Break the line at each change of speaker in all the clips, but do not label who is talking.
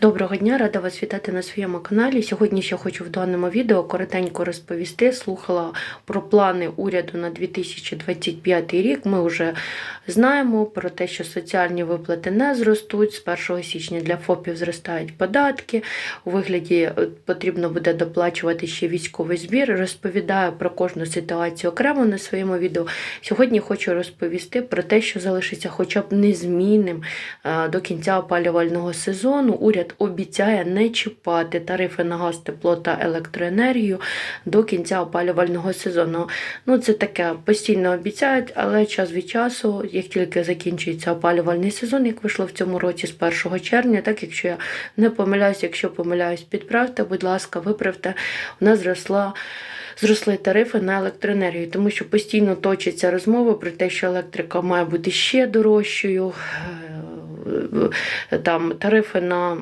Доброго дня, рада вас вітати на своєму каналі. Сьогодні ще хочу в даному відео коротенько розповісти. Слухала про плани уряду на 2025 рік. Ми вже знаємо про те, що соціальні виплати не зростуть. З 1 січня для ФОПів зростають податки. У вигляді е, потрібно буде доплачувати ще військовий збір. Розповідаю про кожну ситуацію окремо на своєму відео. Сьогодні хочу розповісти про те, що залишиться хоча б незмінним е, до кінця опалювального сезону. Уряд обіцяє не чіпати тарифи на газ, тепло та електроенергію до кінця опалювального сезону. Ну, це таке постійно обіцяють, але час від часу, як тільки закінчується опалювальний сезон, як вийшло в цьому році з 1 червня, так якщо я не помиляюсь, якщо помиляюсь, підправте, будь ласка, виправте, у нас зросла. Зросли тарифи на електроенергію, тому що постійно точиться розмова про те, що електрика має бути ще дорожчою. Е, Там тарифи на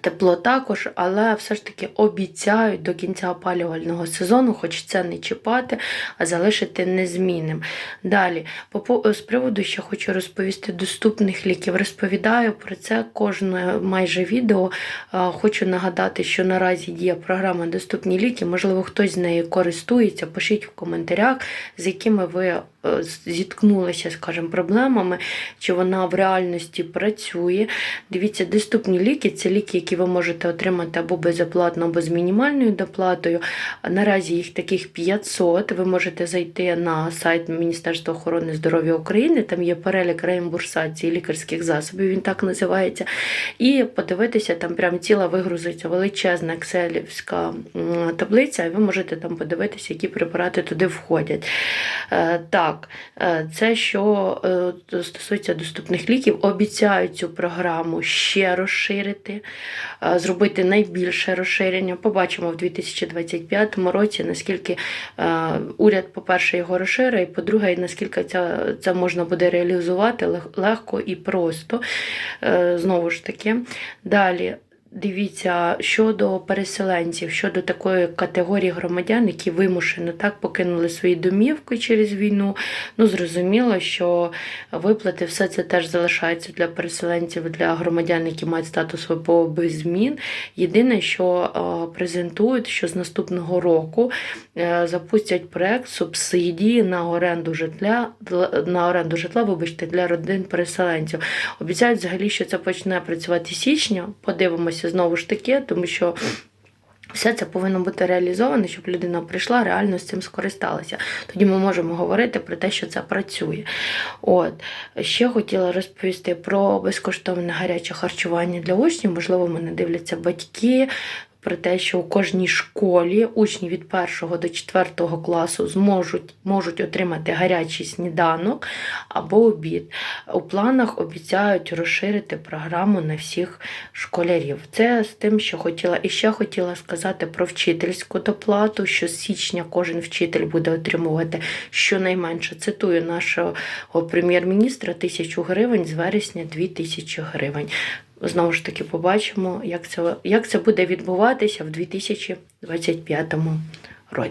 Тепло також, але все ж таки обіцяють до кінця опалювального сезону, хоч це не чіпати, а залишити незмінним. Далі, з приводу, що хочу розповісти доступних ліків, розповідаю про це кожне майже відео. Хочу нагадати, що наразі діє програма Доступні ліки. Можливо, хтось з нею користується. Пишіть в коментарях, з якими ви е, зіткнулися, скажімо, проблемами, чи вона в реальності працює. Дивіться, доступні ліки це ліки, які ви можете отримати або безоплатно, або з мінімальною доплатою. Наразі їх таких 500. Ви можете зайти на сайт Міністерства охорони здоров'я України, там є перелік реімбурсації лікарських засобів, він так називається. І подивитися, там прям ціла вигрузиться величезна екселівська таблиця, і ви можете там подивитися, які препарати туди входять. Е, Так, е, це що е, стосується доступних ліків, обіцяють цю програму ще розширити, е, зробити найбільше розширення. Побачимо в 2025 році, наскільки уряд, по-перше, його розширить, і по-друге, наскільки це, це можна буде реалізувати легко і просто. Знову ж таки. Далі. Дивіться, щодо переселенців, щодо такої категорії громадян, які вимушено так покинули свої домівки через війну. Ну, зрозуміло, що виплати все це теж залишається для переселенців, для громадян, які мають статус ВПО без змін. Єдине, що е, презентують, що з наступного року е, запустять проект субсидії на оренду житла на оренду житла, вибачте, для родин переселенців. Обіцяють взагалі, що це почне працювати січня. Подивимося знову ж таки, тому що. Все це повинно бути реалізовано, щоб людина прийшла, реально з цим скористалася. Тоді ми можемо говорити про те, що це працює. От ще хотіла розповісти про безкоштовне гаряче харчування для учнів. Можливо, мене дивляться батьки. Про те, що у кожній школі учні від 1 до 4 класу зможуть можуть отримати гарячий сніданок або обід. У планах обіцяють розширити програму на всіх школярів. Це з тим, що хотіла. І ще хотіла сказати про вчительську доплату, що з січня кожен вчитель буде отримувати щонайменше, цитую нашого прем'єр-міністра, тисячу гривень, з вересня 2000 гривень. Знову ж таки, побачимо, як це, як це буде відбуватися в 2025 році.